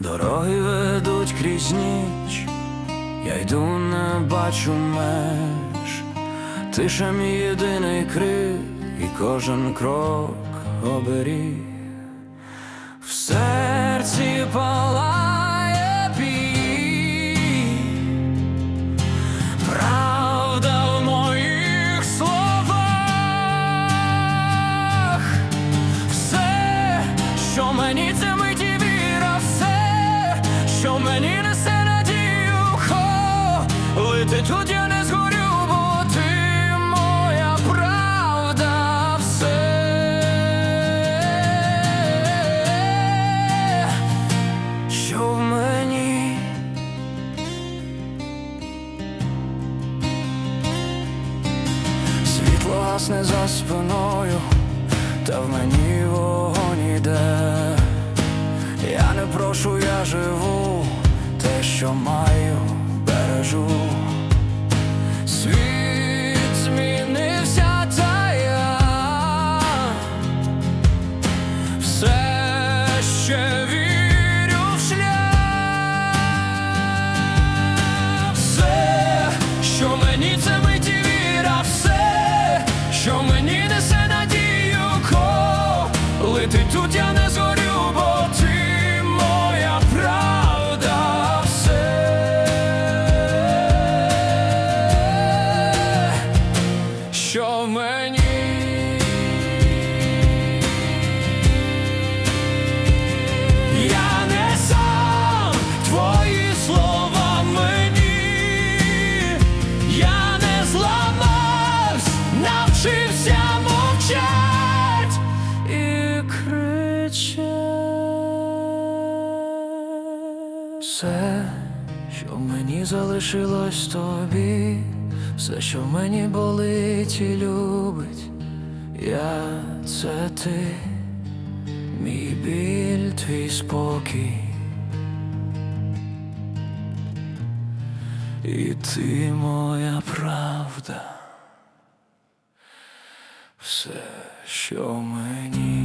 Дороги ведуть крізь ніч, я йду, не бачу меж, тиша мій єдиний крик, і кожен крок оберіг. В серці палає мені несе надію, коли ти тут я не згорю, бо ти моя правда, все, що в мені. Світло гасне за спиною, та в мені вогонь іде. Я не прошу, я живу, що маю, бережу. Світ змінився, та я все ще вірю в шлях. Все, що мені це миті віра, все, що мені несе надію, коли ти тут я не згорю, Все, що мені залишилось тобі, все, що мені болить і любить, я це ти. Мій біль, твій спокій, і ти моя правда, все, що мені.